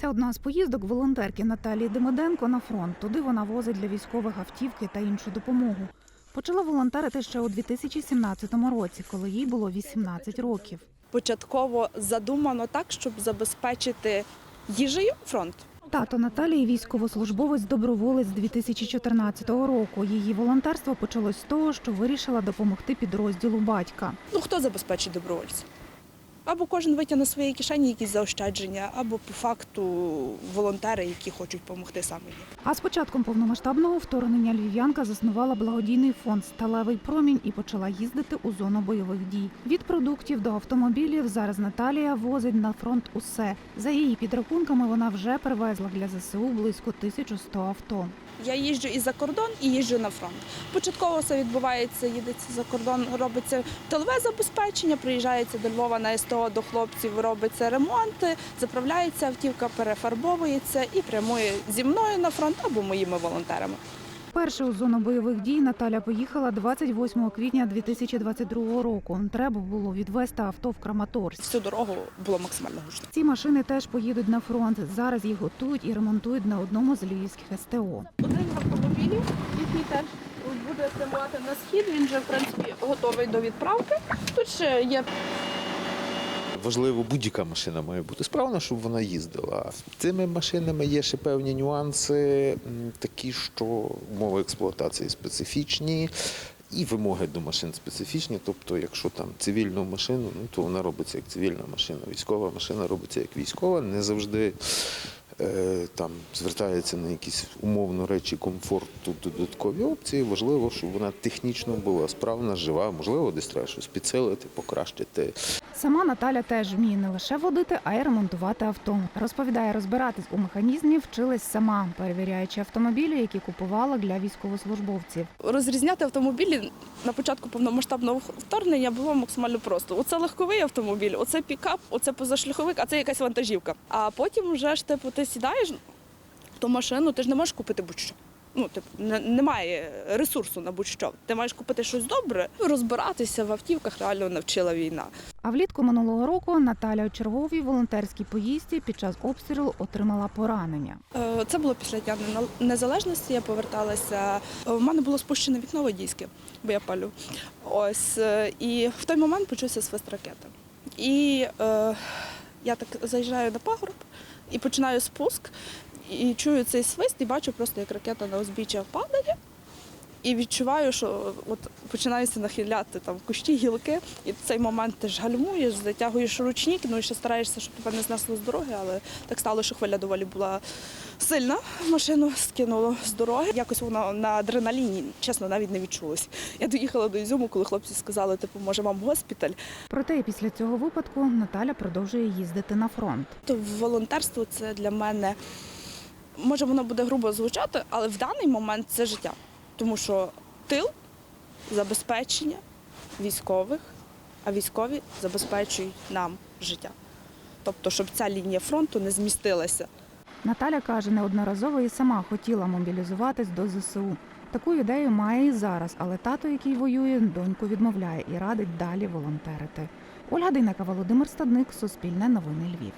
Це одна з поїздок волонтерки Наталії Демиденко на фронт. Туди вона возить для військових автівки та іншу допомогу. Почала волонтерити ще у 2017 році, коли їй було 18 років. початково задумано так, щоб забезпечити їжею фронт. Тато Наталії військовослужбовець доброволець з 2014 року. Її волонтерство почалось з того, що вирішила допомогти підрозділу батька. Ну хто забезпечить добровольців? Або кожен витягне з своєї кишені якісь заощадження, або по факту волонтери, які хочуть допомогти саме їм. А з початком повномасштабного вторгнення львів'янка заснувала благодійний фонд Сталевий промінь і почала їздити у зону бойових дій. Від продуктів до автомобілів зараз Наталія возить на фронт усе. За її підрахунками, вона вже привезла для ЗСУ близько 1100 авто. Я їжджу і за кордон, і їжджу на фронт. Початково все відбувається, їдеться за кордон, робиться тилове забезпечення, приїжджається до Львова на СТО до хлопців, робиться ремонти, заправляється автівка, перефарбовується і прямує зі мною на фронт або моїми волонтерами. Перше у зону бойових дій Наталя поїхала 28 квітня 2022 року. Треба було відвести авто в Краматорськ. Всю дорогу було максимально гучно. Ці машини теж поїдуть на фронт. Зараз їх готують і ремонтують на одному з львівських СТО. Один з автомобілів, який теж буде прямувати на схід. Він вже в принципі готовий до відправки. Тут ще є Важливо, будь-яка машина має бути справна, щоб вона їздила. Цими машинами є ще певні нюанси, такі, що умови експлуатації специфічні. І вимоги до машин специфічні. Тобто, якщо там цивільну машину, ну то вона робиться як цивільна машина. Військова машина робиться як військова. Не завжди е, там звертається на якісь умовно речі комфорту, додаткові опції. Важливо, щоб вона технічно була справна, жива. Можливо, десь треба щось підсилити, покращити. Сама Наталя теж вміє не лише водити, а й ремонтувати авто. Розповідає, розбиратись у механізмі вчилась сама, перевіряючи автомобілі, які купувала для військовослужбовців. розрізняти автомобілі на початку повномасштабного вторгнення було максимально просто. Оце легковий автомобіль, оце пікап, оце позашляховик, а це якась вантажівка. А потім вже ж типу ти сідаєш в ту машину, ти ж не можеш купити будь-що. Ну, типу, немає ресурсу на будь-що. Ти маєш купити щось добре. Розбиратися в автівках реально навчила війна. А влітку минулого року Наталя у черговій волонтерській поїздці під час обстрілу отримала поранення. Е, Це було після Дня Незалежності. Я поверталася. Е, У мене було спущене вікно водійське, бо я палю. Ось е, і в той момент почувся свист ракети. І е, я так заїжджаю на пагорб і починаю спуск. І чую цей свист, і бачу просто, як ракета на узбіччя падає. І відчуваю, що от починаються нахиляти там кущі, гілки, і в цей момент ти ж гальмуєш, затягуєш ручник, ну і ще стараєшся, щоб тебе не знесло з дороги, але так стало, що хвиля доволі була сильна. Машину скинуло з дороги. Якось воно на адреналіні, чесно, навіть не відчулось. Я доїхала до Ізюму, коли хлопці сказали, типу, може вам госпіталь. Проте і після цього випадку Наталя продовжує їздити на фронт. То волонтерство це для мене може воно буде грубо звучати, але в даний момент це життя. Тому що тил забезпечення військових, а військові забезпечують нам життя. Тобто, щоб ця лінія фронту не змістилася. Наталя каже, неодноразово і сама хотіла мобілізуватись до ЗСУ. Таку ідею має і зараз, але тато, який воює, доньку відмовляє і радить далі волонтерити. Ольга Дейнека, Володимир Стадник, Суспільне новини Львів.